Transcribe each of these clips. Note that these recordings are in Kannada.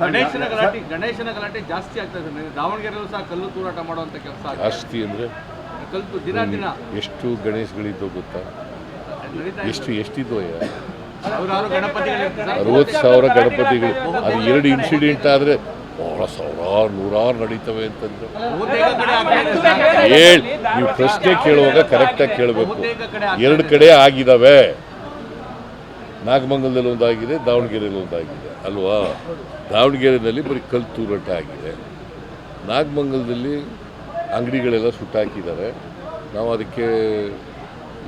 ಗಣೇಶನ ಗಲಾಟೆ ಗಣೇಶನ ಗಲಾಟೆ ಜಾಸ್ತಿ ಆಗ್ತಾ ಇದೆ. ದಾವಣಗೆರೆಯಲ್ಲೂ ಸಹ ಕಲ್ಲು ತೂರಾಟ ಮಾಡುವಂತ ಕೆಲಸ ಜಾಸ್ತಿ ಅಂದರೆ ಕಲ್ಲು ದಿನ ದಿನ. ಎಷ್ಟು ಗಣೇಶಗಳಿದ್ದೋ ಗೊತ್ತಾ? ಎಷ್ಟು ಸರ್. ಅರವತ್ತು ಸಾವಿರ ಗಣಪತಿಗಳು. ಅದು ಎರಡು ಇನ್ಸಿಡೆಂಟ್ ಆದರೆ ಬಹಳ ಸಾವಿರಾರು ನೂರಾರು ನಡೀತವೆ ಅಂತಂದ್ರೆ. ಹೇಳಿ ನೀವು ಪ್ರಶ್ನೆ ಕೇಳುವಾಗ ಕರೆಕ್ಟಾಗಿ ಕೇಳಬೇಕು. ಎರಡು ಕಡೆ ಆಗಿದಾವೆ. ನಾಗಮಂಗಲದಲ್ಲಿ ಒಂದಾಗಿದೆ ದಾವಣಗೆರೆಯಲ್ಲಿ ಒಂದಾಗಿದೆ. ಅಲ್ವಾ? ದಾವಣಗೆರೆಯಲ್ಲಿ ಬರೀ ಕಲ್ಲು ತೂರಾಟ ಆಗಿದೆ. ನಾಗಮಂಗಲದಲ್ಲಿ ಅಂಗಡಿಗಳೆಲ್ಲ ಸುಟ್ಟಾಕಿದ್ದಾರೆ. ನಾವು ಅದಕ್ಕೆ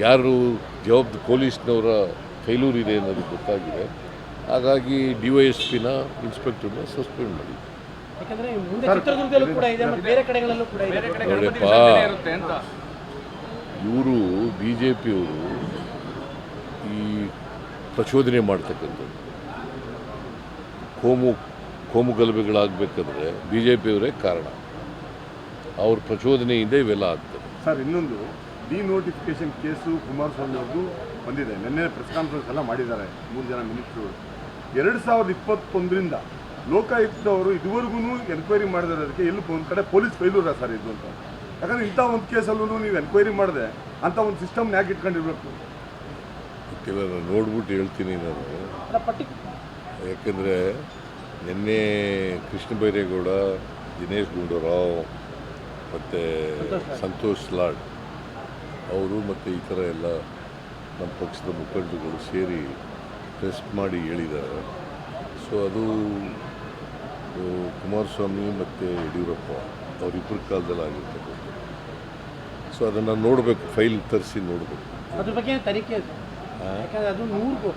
ಯಾರು ಜವಾಬ್ದ ಪೊಲೀಸ್ನವರ ಫೈಲೂರ್ ಇದೆ ಅನ್ನೋದು ಗೊತ್ತಾಗಿದೆ. ಹಾಗಾಗಿ ಡಿ ವೈ ಎಸ್ ಪಿನ ಇನ್ಸ್ಪೆಕ್ಟರ್ನ ಸಸ್ಪೆಂಡ್ ಮಾಡಿ ಯಾಕಂದ್ರೆ ಮುಂದೆ ಚಿತ್ರದುರ್ಗದಲ್ಲೂ ಕೂಡ ಇದೆ ಮತ್ತೆ ಬೇರೆ ಕಡೆಗಳಲ್ಲೂ ಕೂಡ ಇದೆ. ಬೇರೆ ಕಡೆ ನೋಡಿಪ್ಪ. ಇವರು ಬಿ ಜೆ ಪಿಯವರು ಈ ಪ್ರಚೋದನೆ ಮಾಡ್ತಕ್ಕಂಥದ್ದು. ಕೋಮು ಕೋಮು ಗಲಭೆಗಳಾಗಬೇಕಂದ್ರೆ ಬಿ ಜೆ ಪಿಯವರೇ ಕಾರಣ. ಅವ್ರ ಪ್ರಚೋದನೆಯಿಂದ ಇವೆಲ್ಲ ಆಗ್ತದೆ. ಸರ್, ಇನ್ನೊಂದು ಡಿನೋಟಿಫಿಕೇಶನ್ ಕೇಸು ಕುಮಾರಸ್ವಾಮಿ ಅವ್ರದ್ದು ಬಂದಿದೆ. ನಿನ್ನೆ ಪ್ರೆಸ್ ಕಾನ್ಫರೆನ್ಸ್ ಎಲ್ಲ ಮಾಡಿದ್ದಾರೆ ಮೂರು ಜನ ಮಿನಿಸ್ಟ್ರು. ಎರಡು ಸಾವಿರದ ಇಪ್ಪತ್ತೊಂದರಿಂದ ಲೋಕಾಯುಕ್ತವರು ಇದುವರೆಗೂ ಎನ್ಕ್ವೈರಿ ಮಾಡಿರೋದಕ್ಕೆ ಎಲ್ಲಿ ಒಂದು ಕಡೆ ಪೊಲೀಸ್ ಫೈಲೂರ ಸರ್ ಇದು ಅಂತ. ಯಾಕಂದ್ರೆ ಇಂಥ ಒಂದು ಕೇಸಲ್ಲೂ ನೀವು ಎನ್ಕ್ವೈರಿ ಮಾಡಿದೆ ಅಂತ ಒಂದು ಸಿಸ್ಟಮ್ನ ಯಾಕೆ ಇಟ್ಕೊಂಡಿರ್ಬೇಕು. ಕೆಲವು ನಾನು ನೋಡ್ಬಿಟ್ಟು ಹೇಳ್ತೀನಿ ನಾನು. ಯಾಕಂದರೆ ನಿನ್ನೆ ಕೃಷ್ಣ ಬೈರೇಗೌಡ ದಿನೇಶ್ ಗುಂಡೂರಾವ್ ಮತ್ತು ಸಂತೋಷ್ ಲಾಡ್. ಅವರು ಮತ್ತು ಈ ಥರ ಎಲ್ಲ ನಮ್ಮ ಪಕ್ಷದ ಮುಖಂಡರುಗಳು ಸೇರಿ ಟೆಸ್ಟ್ ಮಾಡಿ ಹೇಳಿದ್ದಾರೆ. ಸೊ ಅದು ಕುಮಾರಸ್ವಾಮಿ ಮತ್ತು ಯಡಿಯೂರಪ್ಪ ಅವರಿಬ್ಬರ ಕಾಲದಲ್ಲಿ ಆಗಿರ್ತಕ್ಕಂಥದ್ದು. ಸೊ ಅದನ್ನು ನೋಡಬೇಕು ಫೈಲ್ ತರಿಸಿ ನೋಡಬೇಕು. ಅದ್ರ ಬಗ್ಗೆ ತನಿಖೆ. ಯಾಕಂದ್ರೆ ಅದು ನೂರು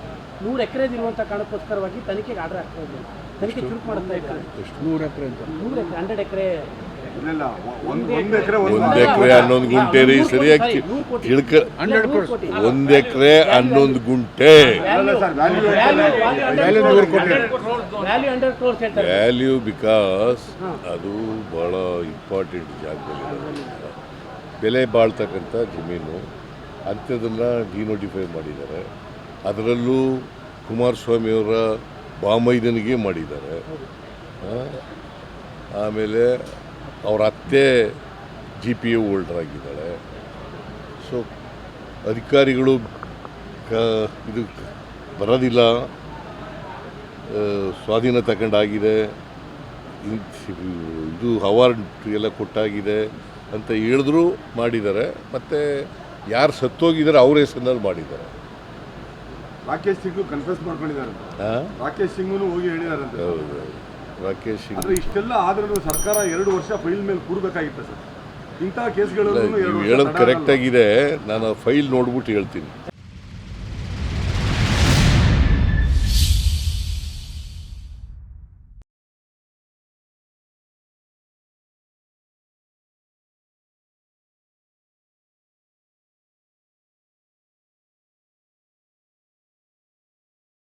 ನೂರು ಎಕರೆ ಇರುವಂತ ಕಾರಣಕ್ಕೋಸ್ಕರವಾಗಿ ತನಿಖೆಗೆ ಆರ್ಡರ್ ಆಗ್ತಾ ಇದೆ ತನಿಖೆ ಚುರುಕು ಮಾಡ್ತಾ ಇದ್ದಾರೆ. ನೂರು ಎಕರೆ ಅಂತ. ನೂರು ಎಕರೆ ಹಂಡ್ರೆಡ್ ಎಕರೆ. ಒಂದು ಎಕರೆ ಒಂದು ಒಂದು ಎಕರೆ ಹನ್ನೊಂದು ಗುಂಟೆ ರೀ ಸರಿಯಾಗಿ ತಿಳ್ಕ ಒಂದು ಎಕರೆ ಹನ್ನೊಂದು ಗುಂಟೆ. ಅಲ್ಲ sir value value hundred crores ಹೇಳ್ತಾರೆ. ವ್ಯಾಲ್ಯೂ ಬಿಕಾಸ್ ಅದು ಬಹಳ ಇಂಪಾರ್ಟೆಂಟ್ ಜಾಗದಲ್ಲಿ ಬೆಲೆ ಬಾಳ್ತಕ್ಕಂಥ ಜಮೀನು ಅಂಥದನ್ನು ಡಿನೋಟಿಫೈ ಮಾಡಿದ್ದಾರೆ. ಅದರಲ್ಲೂ ಕುಮಾರಸ್ವಾಮಿಯವರ ಬಾಮೈದನಿಗೆ ಮಾಡಿದ್ದಾರೆ. ಆಮೇಲೆ ಅವರ ಅತ್ತೆ ಜಿ ಪಿ ಎ ಹೋಲ್ಡರ್ ಆಗಿದ್ದಾಳೆ. ಸೊ ಅಧಿಕಾರಿಗಳು ಕ, ಇದು ಬರೋದಿಲ್ಲ. ಸ್ವಾಧೀನ ತಗೊಂಡಾಗಿದೆ ಇದು ಅವಾರ್ಡ್ ಎಲ್ಲ ಕೊಟ್ಟಾಗಿದೆ ಅಂತ ಹೇಳಿದ್ರು ಮಾಡಿದ್ದಾರೆ. ಮತ್ತು ಯಾರು ಸತ್ತೋಗಿದ್ದಾರೆ ಅವ್ರ ಹೆಸರಿನಲ್ಲಿ ಮಾಡಿದ್ದಾರೆ. ರಾಕೇಶ್ ಸಿಂಗ್ ಕನ್ಫ್ಯೂಸ್ ಮಾಡ್ಕೊಂಡಿದ್ದಾರೆ ಆ? ರಾಕೇಶ್ ಸಿಂಗ್ನು ಹೋಗಿ ಹೇಳಿದಾರಂತೆ. ಹೌದು ರಾಕೇಶ್ ಸಿಂಗ್ ಆದ್ರೆ ಇಷ್ಟೆಲ್ಲ ಆದ್ರೂ ಸರ್ಕಾರ ಎರಡು ವರ್ಷ ಫೈಲ್ ಮೇಲೆ ಕೂರ್ಬೇಕಾಗಿತ್ತು ಸರ್. ಇಂತಹ ಕೇಸ್ಗಳು ನೀವು ಹೇಳೋದು. ಕರೆಕ್ಟಾಗಿದೆ ನಾನು ಫೈಲ್ ನೋಡ್ಬಿಟ್ಟು ಹೇಳ್ತೀನಿ.